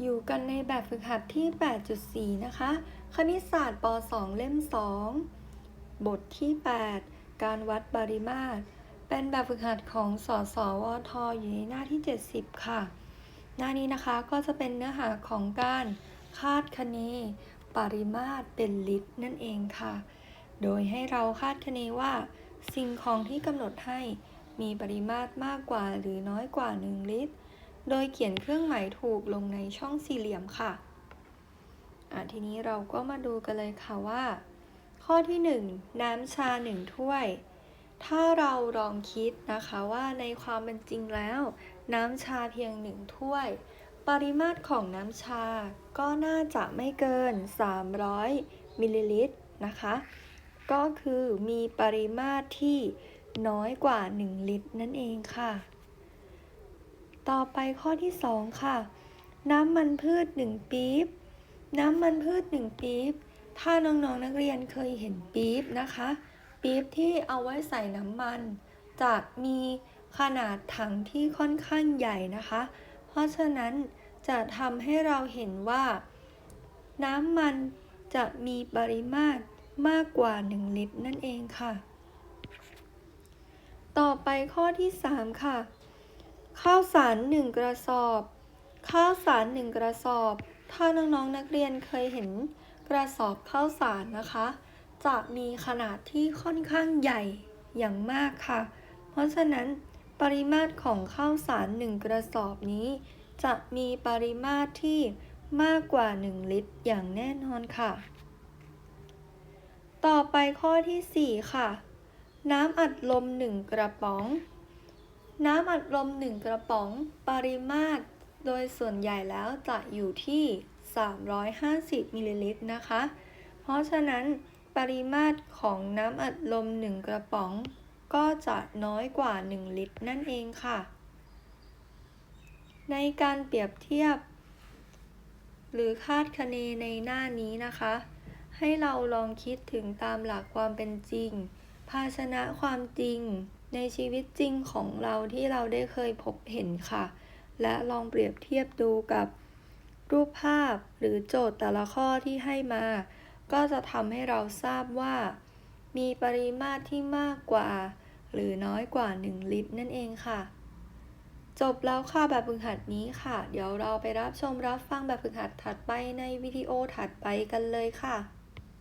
อยู่กันในแบบฝึกหัดที่ 8.4 นะคะ คณิตศาสตร์ป .2 เล่ม 2 บทที่ 8 การวัดปริมาตร เป็นแบบฝึกหัดของสสวทอยู่ในหน้าที่ 70 ค่ะ หน้านี้นะคะก็จะเป็นเนื้อหาของการคาดคะเนปริมาตรเป็นลิตรนั่นเองค่ะ โดยให้เราคาดคะเนว่า สิ่งของที่กำหนดให้มีปริมาตรมากกว่าหรือน้อยกว่า 1 ลิตร โดยเขียนเครื่องหมายถูกลงในช่องสี่เหลี่ยมค่ะอะทีนี้เราก็มาดูกันเลยค่ะว่า ข้อที่ 1 น้ำชา 1 ถ้วย ถ้าเราลองคิดนะคะว่าในความเป็นจริงแล้ว น้ำชาเพียง 1 ถ้วย ปริมาตรของน้ำชาก็น่าจะไม่เกิน 300 มิลลิลิตรนะคะ ก็คือมีปริมาตรที่น้อยกว่า 1 ลิตรนั่นเองค่ะ ต่อไปข้อที่ 2 ค่ะ น้ำมันพืช 1 ปี๊บ น้ำมันพืช 1 ปี๊บ ถ้าน้องๆนนักเรียนเคยเห็นปี๊บนะคะ ปี๊บที่เอาไว้ใส่น้ำมัน จะมีขนาดถังที่ค่อนข้างใหญ่นะคะ เพราะฉะนั้นจะทำให้เราเห็นว่า น้ำมันจะมีปริมาตรมากกว่า 1 ลิตรนั่นเองค่ะ ต่อไปข้อที่ 3 ค่ะ ข้าวสาร1กระสอบ ข้าวสาร1กระสอบ ถ้าน้องๆนนักเรียนเคยเห็นกระสอบข้าวสารนะคะ จะมีขนาดที่ค่อนข้างใหญ่อย่างมากค่ะ เพราะฉะนั้นปริมาตรของข้าวสาร1กระสอบนี้ จะมีปริมาตรที่มากกว่า 1 ลิตรอย่างแน่นอนค่ะ ต่อไปข้อที่ 4 ค่ะ น้ำอัดลม 1 กระป๋อง น้ำอัดลม 1 กระป๋อง ปริมาตร โดยส่วนใหญ่แล้วจะอยู่ที่ 350มิลลิลิตรนะคะ เพราะฉะนั้นปริมาตรของน้ำอัดลม 1 กระป๋อง ก็จะน้อยกว่า 1 ลิตรนั่นเองค่ะ ในการเปรียบเทียบ หรือคาดคะเนในหน้านี้นะคะ ให้เราลองคิดถึงตามหลักความเป็นจริง ภาชนะความจริง ในชีวิตจริงของเราที่เราได้เคยพบเห็นค่ะ และลองเปรียบเทียบดูกับรูปภาพหรือโจทย์แต่ละข้อที่ให้มา ก็จะทำให้เราทราบว่า มีปริมาตรที่มากกว่า หรือน้อยกว่า 1 ลิตรนั่นเองค่ะ จบแล้วค่ะแบบฝึกหัดนี้ค่ะ เดี๋ยวเราไปรับชมรับฟังแบบฝึกหัดถัดไปในวิดีโอถัดไปกันเลยค่ะ